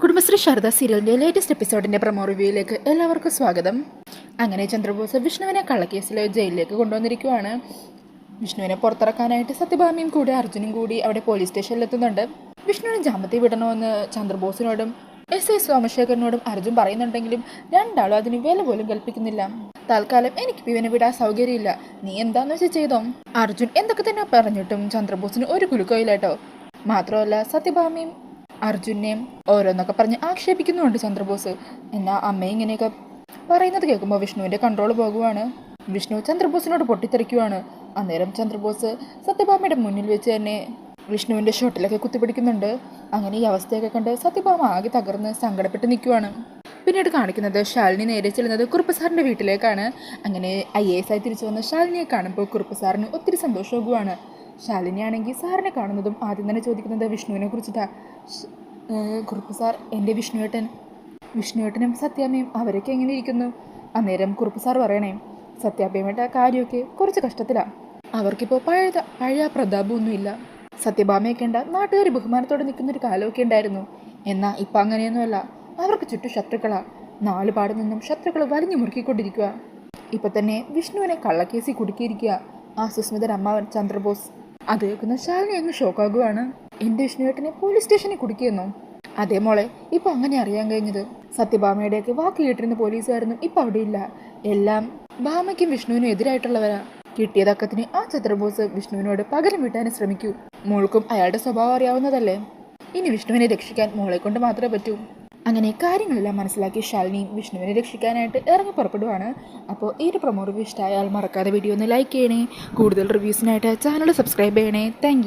കുടുംബശ്രീ ശാരദ സീരിയലിന്റെ latest എപ്പിസോഡിന്റെ promo റിവ്യൂയിലേക്ക് എല്ലാവർക്കും സ്വാഗതം. അങ്ങനെ ചന്ദ്രബോസ് വിഷ്ണുവിനെ കള്ളക്കേസിൽ ജയിലിലേക്ക് കൊണ്ടുവന്നിരിക്കുകയാണ് വിഷ്ണുവിനെ പുറത്തിറക്കാനായിട്ട് സത്യഭാമിയും കൂടി അർജുനും കൂടി അവിടെ പോലീസ് സ്റ്റേഷനിൽ എത്തുന്നുണ്ട്. വിഷ്ണുവിനെ ജാമത്തിൽ വിടണമെന്ന് ചന്ദ്രബോസിനോടും എസ് ഐ സോമശേഖരനോടും അർജുൻ പറയുന്നുണ്ടെങ്കിലും രണ്ടാളും അതിന് വില പോലും കൽപ്പിക്കുന്നില്ല. തൽക്കാലം എനിക്ക് ഇവനെ വിടാൻ സൗകര്യമില്ല. നീ എന്താന്ന് വെച്ചാൽ ചെയ്തോ? അർജുൻ എന്തൊക്കെ തന്നെ പറഞ്ഞിട്ടും ചന്ദ്രബോസിന് ഒരു കുലുക്കോയില്ലാട്ടോ മാത്രമല്ല സത്യഭാമയും അർജുനെയും ഓരോന്നൊക്കെ പറഞ്ഞ് ആക്ഷേപിക്കുന്നുണ്ട് ചന്ദ്രബോസ്. എന്നാ അമ്മ ഇങ്ങനെയൊക്കെ പറയുന്നത് കേൾക്കുമ്പോൾ വിഷ്ണുവിന്റെ കൺട്രോൾ പോകുവാണ്. വിഷ്ണു ചന്ദ്രബോസിനോട് പൊട്ടിത്തെറിക്കുവാണ്. അന്നേരം ചന്ദ്രബോസ് സത്യഭാമയുടെ മുന്നിൽ വെച്ച് തന്നെ വിഷ്ണുവിന്റെ ഷോട്ടിലൊക്കെ കുത്തിപ്പിടിക്കുന്നുണ്ട്. അങ്ങനെ ഈ അവസ്ഥയൊക്കെ കണ്ട് സത്യഭാമ ആകെ തകർന്ന് സങ്കടപ്പെട്ട് നിൽക്കുവാണ് പിന്നീട് കാണിക്കുന്നത് ശാലിനി നേരെ ചെല്ലുന്നത് കുറുപ്പ് സാറിന്റെ വീട്ടിലേക്കാണ്. അങ്ങനെ ഐ എ എസ് ആയി തിരിച്ചു വന്ന ശാലിനിയെ കാണുമ്പോൾ കുറുപ്പ് സാറിന് ഒത്തിരി സന്തോഷമാകുവാണ് ശാലിനിയാണെങ്കിൽ സാറിനെ കാണുന്നതും ആദ്യം തന്നെ ചോദിക്കുന്നത് വിഷ്ണുവിനെ കുറിച്ചിട്ടാണ് കുറുപ്പ് സാർ എന്റെ വിഷ്ണുവേട്ടൻ. വിഷ്ണുവേട്ടനും സത്യാമ്മയും അവരൊക്കെ എങ്ങനെ ഇരിക്കുന്നു? അന്നേരം കുറുപ്പ് സാർ പറയണേ സത്യാമ്മയുടെ കാര്യമൊക്കെ കുറച്ച് കഷ്ടത്തിലാണ് അവർക്കിപ്പോൾ പഴയ പഴയ പ്രതാപമൊന്നുമില്ല. സത്യഭാമയൊക്കെ ഉണ്ട് നാട്ടുകാർ ബഹുമാനത്തോടെ നിൽക്കുന്നൊരു കാലമൊക്കെ ഉണ്ടായിരുന്നു. എന്നാൽ ഇപ്പം അങ്ങനെയൊന്നുമല്ല. അവർക്ക് ചുറ്റും ശത്രുക്കളാണ് നാലുപാട് നിന്നും ശത്രുക്കൾ വലിഞ്ഞു മുറുക്കിക്കൊണ്ടിരിക്കുക ഇപ്പം തന്നെ വിഷ്ണുവിനെ കള്ളക്കേസി കുടുക്കിയിരിക്കുക ആ സുസ്മിതൻ അമ്മാവൻ ചന്ദ്രബോസ്. അത് കേൾക്കുന്ന ശാലിനി അങ്ങ് ഷോക്കാകുവാണ് എന്റെ വിഷ്ണുവേട്ടനെ പോലീസ് സ്റ്റേഷനിൽ കുടുക്കിയെന്നോ? അതേ മോളെ ഇപ്പൊ അങ്ങനെ അറിയാൻ കഴിഞ്ഞത്. സത്യഭാമയുടെയൊക്കെ വാക്ക് കേട്ടിരുന്ന പോലീസുകാരൊന്നും ഇപ്പൊ അവിടെ ഇല്ല എല്ലാം ഭാമയ്ക്കും വിഷ്ണുവിനും എതിരായിട്ടുള്ളവരാ. കിട്ടിയതക്കത്തിന് ആ ചന്ദ്രബോസ് വിഷ്ണുവിനോട് പകരം വീട്ടാനും ശ്രമിക്കൂ. മോൾക്കും അയാളുടെ സ്വഭാവം അറിയാവുന്നതല്ലേ? ഇനി വിഷ്ണുവിനെ രക്ഷിക്കാൻ മോളെ കൊണ്ട് മാത്രമേ പറ്റൂ. അങ്ങനെ കാര്യങ്ങളെല്ലാം മനസ്സിലാക്കി ശാലിനിയും വിഷ്ണുവിനെ രക്ഷിക്കാനായിട്ട് ഇറങ്ങി പുറപ്പെടുവാണ്. അപ്പോൾ ഈ ഒരു പ്രൊമോ റിവ്യൂ ഇഷ്ടമായാൽ മറക്കാതെ വീഡിയോ ഒന്ന് ലൈക്ക് ചെയ്യണേ. കൂടുതൽ റിവ്യൂസിനായിട്ട് ചാനൽ സബ്സ്ക്രൈബ് ചെയ്യണേ. താങ്ക്